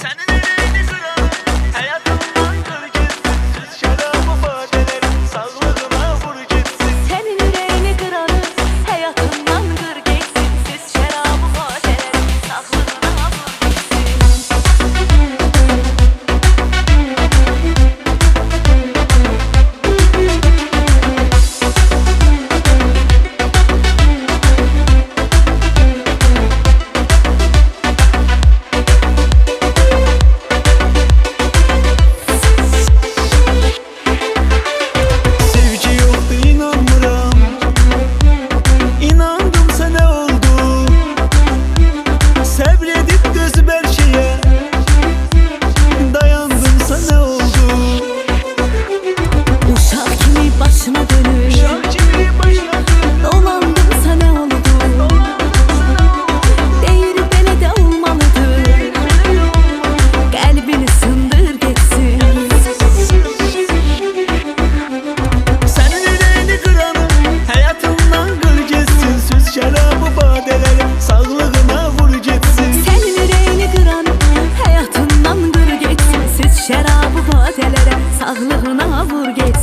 Sending it Ayaklarına vur geç.